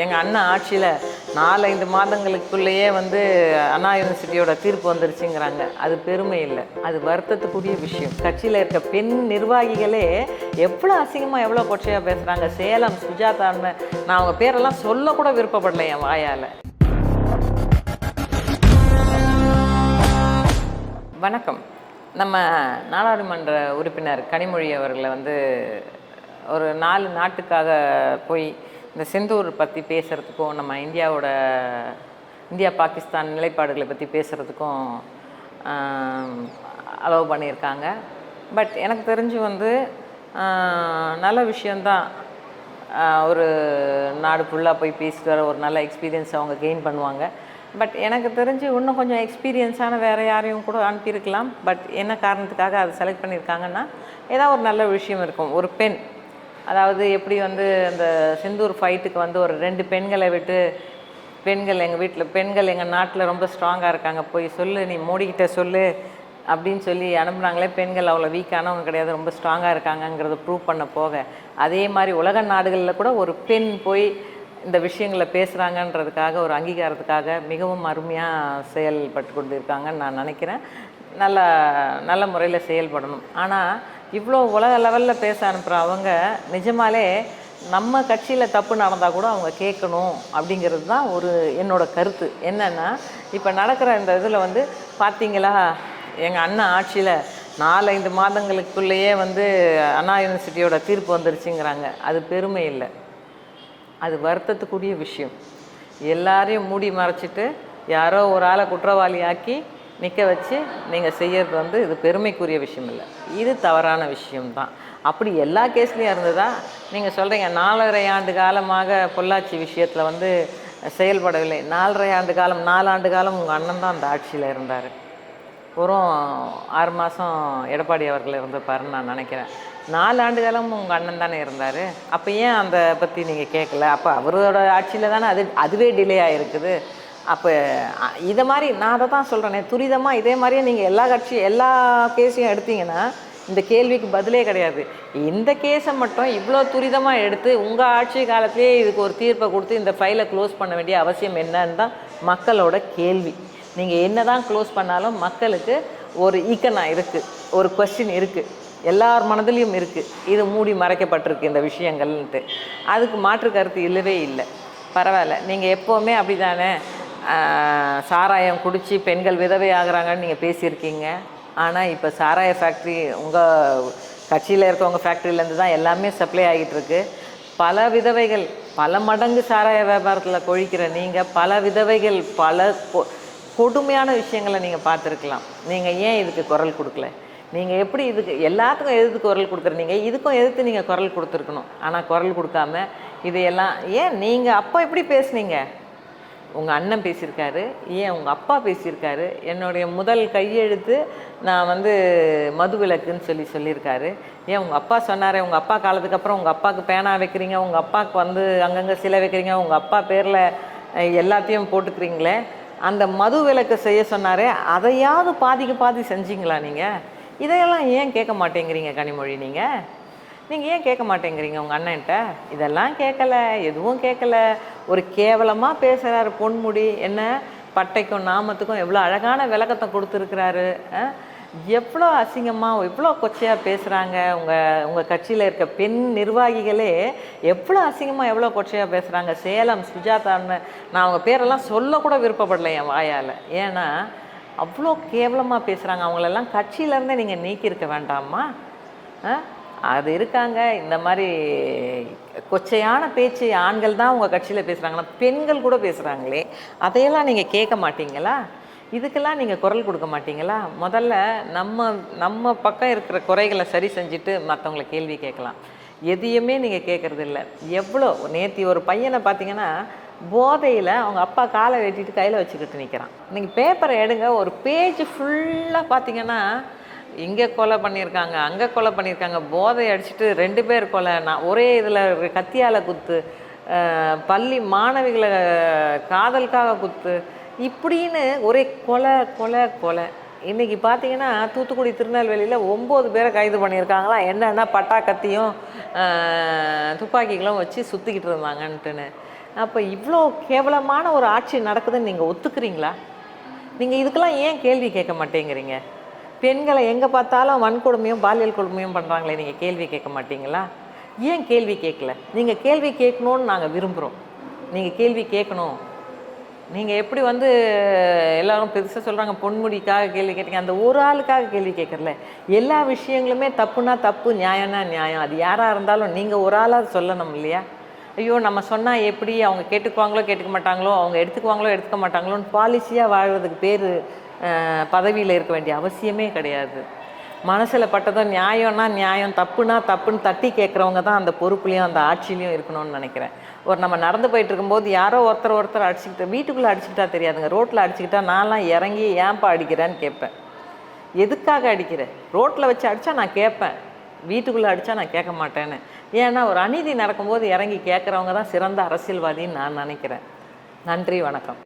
எங்கள் அண்ணன் ஆட்சியில் நாலஞ்சு மாதங்களுக்குள்ளேயே வந்து அண்ணா யூனிவர்சிட்டியோட தீர்ப்பு வந்துருச்சுங்கிறாங்க. அது பெருமை இல்லை. அது வருத்தத்துக்குரிய விஷயம். கட்சியில் இருக்க பெண் நிர்வாகிகளே எவ்வளோ அசிங்கமாக எவ்வளோ கொச்சையாக பேசுகிறாங்க சேலம் சுஜாதான்னு நான் அவங்க பேரெல்லாம் சொல்லக்கூட விருப்பப்படலை என் வாயால். வணக்கம். நம்ம நாடாளுமன்ற உறுப்பினர் கனிமொழி அவர்களை வந்து ஒரு நாலு நாட்டுக்காக போய் இந்த செந்தூர் பற்றி பேசுகிறதுக்கும் நம்ம இந்தியாவோட இந்தியா பாகிஸ்தான் நிலைப்பாடுகளை பற்றி பேசுகிறதுக்கும் அலோவ் பண்ணியிருக்காங்க. பட் எனக்கு தெரிஞ்சு வந்து நல்ல விஷயந்தான் ஒரு நாடு ஃபுல்லாக போய் பேசிட்டு வர ஒரு நல்ல எக்ஸ்பீரியன்ஸ் அவங்க கெயின் பண்ணுவாங்க. பட் எனக்கு தெரிஞ்சு இன்னும் கொஞ்சம் எக்ஸ்பீரியன்ஸான வேறு யாரையும் கூட அனுப்பியிருக்கலாம். பட் என்ன காரணத்துக்காக அதை செலக்ட் பண்ணியிருக்காங்கன்னா ஏதாவது ஒரு நல்ல விஷயம் இருக்கும். ஒரு பெண். அதாவது எப்படி வந்து அந்த சிந்தூர் ஃபைட்டுக்கு வந்து ஒரு ரெண்டு பெண்களை விட்டு பெண்கள் எங்கள் வீட்டில் பெண்கள் எங்கள் நாட்டில் ரொம்ப ஸ்ட்ராங்காக இருக்காங்க. போய் சொல்லு நீ மோடிக்கிட்ட சொல்லு அப்படின்னு சொல்லி அனுப்புனாங்களே பெண்கள் அவ்வளோ வீக்கானவங்க கிடையாது ரொம்ப ஸ்ட்ராங்காக இருக்காங்கங்கிறத ப்ரூவ் பண்ண போக. அதே மாதிரி உலக நாடுகளில் கூட ஒரு பெண் போய் இந்த விஷயங்களை பேசுகிறாங்கன்றதுக்காக ஒரு அங்கீகாரத்துக்காக மிகவும் அருமையாக செயல்பட்டு கொண்டு இருக்காங்கன்னு நான் நினைக்கிறேன். நல்ல நல்ல முறையில் செயல்படணும். ஆனால் இவ்வளோ உலக லெவலில் பேச அனுப்புகிற அவங்க நிஜமாலே நம்ம கட்சியில் தப்பு நடந்தால் கூட அவங்க கேட்கணும் அப்படிங்கிறது தான் ஒரு என்னோட கருத்து. என்னென்னா இப்போ நடக்கிற இந்த இதில் வந்து பார்த்தீங்களா எங்கள் அண்ணன் ஆட்சியில் நாலஞ்சு மாதங்களுக்குள்ளேயே வந்து அண்ணா யூனிவர்சிட்டியோட தீர்ப்பு வந்துருச்சுங்கிறாங்க. அது பெருமை இல்லை. அது வருத்தத்துக்குரிய விஷயம். எல்லாரையும் மூடி மறைச்சிட்டு யாரோ ஒரு ஆளை குற்றவாளி ஆக்கி நிற்க வச்சு நீங்கள் செய்கிறது வந்து இது பெருமைக்குரிய விஷயம் இல்லை இது தவறான விஷயம்தான். அப்படி எல்லா கேஸ்லேயும் இருந்ததா? நீங்கள் சொல்கிறீங்க நாலரை ஆண்டு காலமாக பொள்ளாச்சி விஷயத்தில் வந்து செயல்படவில்லை. நாலரை ஆண்டு காலம் நாலாண்டு காலம் உங்கள் அண்ணன் தான் அந்த ஆட்சியில் இருந்தார். வெறும் ஆறு மாதம் எடப்பாடி அவர்கள் இருந்திருப்பாருன்னு நான் நினைக்கிறேன். நாலு ஆண்டு காலம் உங்கள் அண்ணன் தானே இருந்தார். அப்போ ஏன் அந்த பற்றி நீங்கள் கேட்கல அப்போ அவரோட ஆட்சியில் தானே அது அதுவே டிலே ஆகிருக்குது அப்போ இதை மாதிரி நான் அதை தான் சொல்கிறேனே துரிதமாக இதே மாதிரியே நீங்கள் எல்லா கட்சி எல்லா கேஸையும் எடுத்தீங்கன்னா இந்த கேள்விக்கு பதிலே கிடையாது. இந்த கேஸை மட்டும் இவ்வளோ துரிதமாக எடுத்து உங்கள் ஆட்சி காலத்திலேயே இதுக்கு ஒரு தீர்ப்பை கொடுத்து இந்த ஃபைலை க்ளோஸ் பண்ண வேண்டிய அவசியம் என்னன்னு தான் மக்களோட கேள்வி. நீங்கள் என்ன தான் க்ளோஸ் பண்ணாலும் மக்களுக்கு ஒரு ஈக்கனா இருக்குது ஒரு கொஸ்டின் இருக்குது எல்லார் மனதிலையும் இருக்குது இது மூடி மறைக்கப்பட்டிருக்கு இந்த விஷயங்கள்ன்ட்டு. அதுக்கு மாற்று கருத்து இல்லவே இல்லை. பரவாயில்ல நீங்கள் எப்போவுமே அப்படி தானே சாராயம் குடித்து பெண்கள் விதவை ஆகிறாங்கன்னு நீங்கள் பேசியிருக்கீங்க. ஆனால் இப்போ சாராய ஃபேக்ட்ரி உங்கள் கட்சியில் இருக்கவங்க ஃபேக்ட்ரியிலேருந்து தான் எல்லாமே சப்ளை ஆகிட்டுருக்கு பல விதவைகள் பல மடங்கு சாராய வியாபாரத்தில் கொழிக்கிற நீங்கள் பல விதவைகள் பல கொ- கொடுமையான விஷயங்களை நீங்கள் பார்த்துருக்கலாம். நீங்கள் ஏன் இதுக்கு குரல் கொடுக்கல? நீங்கள் எப்படி இதுக்கு எல்லாத்துக்கும் எதிர்த்து குரல் கொடுக்குறீங்க இதுக்கும் எதிர்த்து நீங்கள் குரல் கொடுத்துருக்கணும்? ஆனால் குரல் கொடுக்காம இதையெல்லாம் ஏன் நீங்கள் அப்போ எப்படி பேசுனீங்க? உங்கள் அண்ணன் பேசியிருக்காரு ஏன் உங்கள் அப்பா பேசியிருக்காரு என்னுடைய முதல் கையெழுத்து நான் வந்து மது விலக்குன்னு சொல்லி சொல்லியிருக்காரு. ஏன் உங்கள் அப்பா சொன்னார் உங்கள் அப்பா காலத்துக்கு அப்புறம் உங்கள் அப்பாவுக்கு பேனா வைக்கிறீங்க உங்கள் அப்பாவுக்கு வந்து அங்கங்கே சிலை வைக்கிறீங்க உங்கள் அப்பா பேரில் எல்லாத்தையும் போட்டுக்கிறீங்களே. அந்த மது விலக்கு செய்ய சொன்னாரே அதையாவது பாதிக்கு பாதி செஞ்சீங்களா நீங்கள் இதையெல்லாம் ஏன் கேட்க மாட்டேங்கிறீங்க கனிமொழி நீங்கள் நீங்கள் ஏன் கேட்க மாட்டேங்கிறீங்க உங்கள் அண்ணன்ட்ட? இதெல்லாம் கேட்கல எதுவும் கேட்கல. ஒரு கேவலமாக பேசுகிறாரு பொன்முடி. என்ன? பட்டைக்கும் நாமத்துக்கும் எவ்வளோ அழகான விளக்கத்தை கொடுத்துருக்குறாரு. எவ்வளோ அசிங்கமாக எவ்வளோ கொச்சையாக பேசுகிறாங்க உங்கள் உங்கள் கட்சியில் இருக்க பெண் நிர்வாகிகளே எவ்வளோ அசிங்கமாக எவ்வளோ கொச்சையாக பேசுகிறாங்க சேலம் சுஜாதான்னு நான் அவங்க பேரெல்லாம் சொல்லக்கூட விருப்பப்படல என் வாயால். ஏன்னா அவ்வளோ கேவலமாக பேசுகிறாங்க அவங்களெல்லாம் கட்சியிலேருந்தே நீங்கள் நீக்கியிருக்க வேண்டாமா? ஆ? அது இருக்காங்க. இந்த மாதிரி கொச்சையான பேச்சு ஆண்கள் தான் உங்கள் கட்சியில் பேசுகிறாங்கன்னா பெண்கள் கூட பேசுகிறாங்களே அதையெல்லாம் நீங்கள் கேட்க மாட்டீங்களா? இதுக்கெல்லாம் நீங்கள் குரல் கொடுக்க மாட்டீங்களா? முதல்ல நம்ம நம்ம பக்கம் இருக்கிற குறைகளை சரி செஞ்சுட்டு மற்றவங்கள கேள்வி கேட்கலாம். எதையுமே நீங்கள் கேட்குறது இல்லை எவ்வளோ நேற்று ஒரு பையனை பார்த்தீங்கன்னா போதையில் அவங்க அப்பா காலை வெட்டிட்டு கையில் வச்சுக்கிட்டு நிற்கிறான் நீங்கள் பேப்பரை எடுங்க ஒரு பேஜ் ஃபுல்லாக பார்த்தீங்கன்னா இங்கே கொலை பண்ணியிருக்காங்க அங்கே கொலை பண்ணியிருக்காங்க போதை அடிச்சுட்டு ரெண்டு பேர் கொலை. நான் ஒரே இதில் கத்தியால் குத்து பள்ளி மாணவிகளை காதலுக்காக குத்து. இப்படின்னு ஒரே கொலை கொலை கொலை. இன்றைக்கி பார்த்தீங்கன்னா தூத்துக்குடி திருநெல்வேலியில் ஒம்பது பேரை கைது பண்ணியிருக்காங்களா? என்னென்னா பட்டா கத்தியும் துப்பாக்கிகளும் வச்சு சுற்றிக்கிட்டு இருந்தாங்கன்ட்டுன்னு. அப்போ இவ்வளோ கேவலமான ஒரு ஆட்சி நடக்குதுன்னு நீங்கள் ஒத்துக்கிறீங்களா? நீங்கள் இதுக்கெல்லாம் ஏன் கேள்வி கேட்க மாட்டேங்கிறீங்க? பெண்களை எங்கே பார்த்தாலும் வன்கொடுமையும் பாலியல் கொடுமையும் பண்ணுறாங்களே நீங்கள் கேள்வி கேட்க மாட்டீங்களா? ஏன் கேள்வி கேட்கல? நீங்கள் கேள்வி கேட்கணுன்னு நாங்கள் விரும்புகிறோம் நீங்கள் கேள்வி கேட்கணும். நீங்கள் எப்படி வந்து எல்லாரும் பெருசாக சொல்கிறாங்க பொன்முடிக்காக கேள்வி கேட்டீங்க. அந்த ஒரு ஆளுக்காக கேள்வி கேட்கறல. எல்லா விஷயங்களுமே தப்புனா தப்பு நியாயம்னா நியாயம். அது யாராக இருந்தாலும் நீங்கள் ஒரு ஆளாக சொல்லணும் இல்லையா? ஐயோ நம்ம சொன்னால் எப்படி? அவங்க கேட்டுக்குவாங்களோ கேட்டுக்க மாட்டாங்களோ? அவங்க எடுத்துக்குவாங்களோ எடுத்துக்க மாட்டாங்களோன்னு பாலிசியாக வாழ்வதுக்கு பேர் பதவியில் இருக்க வேண்டிய அவசியமே கிடையாது. மனசில் பட்டதும் நியாயம்னா நியாயம் தப்புனா தப்புன்னு தட்டி கேட்குறவங்க தான் அந்த பொறுப்புலேயும் அந்த ஆட்சிலையும் இருக்கணும்னு நினைக்கிறேன். ஒரு நம்ம நடந்து போயிட்டு இருக்கும்போது யாரோ ஒருத்தர் ஒருத்தர் அடிச்சுக்கிட்டு வீட்டுக்குள்ளே அடிச்சுக்கிட்டா தெரியாதுங்க. ரோட்டில் அடிச்சுக்கிட்டா நான்லாம் இறங்கி ஏன்ப்பா அடிக்கிறேன்னு கேட்பேன். எதுக்காக அடிக்கிறேன் ரோட்டில் வச்சு அடித்தா நான் கேட்பேன். வீட்டுக்குள்ளே அடித்தா நான் கேட்க மாட்டேன்னு. ஏன்னா ஒரு அநீதி நடக்கும்போது இறங்கி கேட்குறவங்க தான் சிறந்த அரசியல்வாதின்னு நான் நினைக்கிறேன். நன்றி வணக்கம்.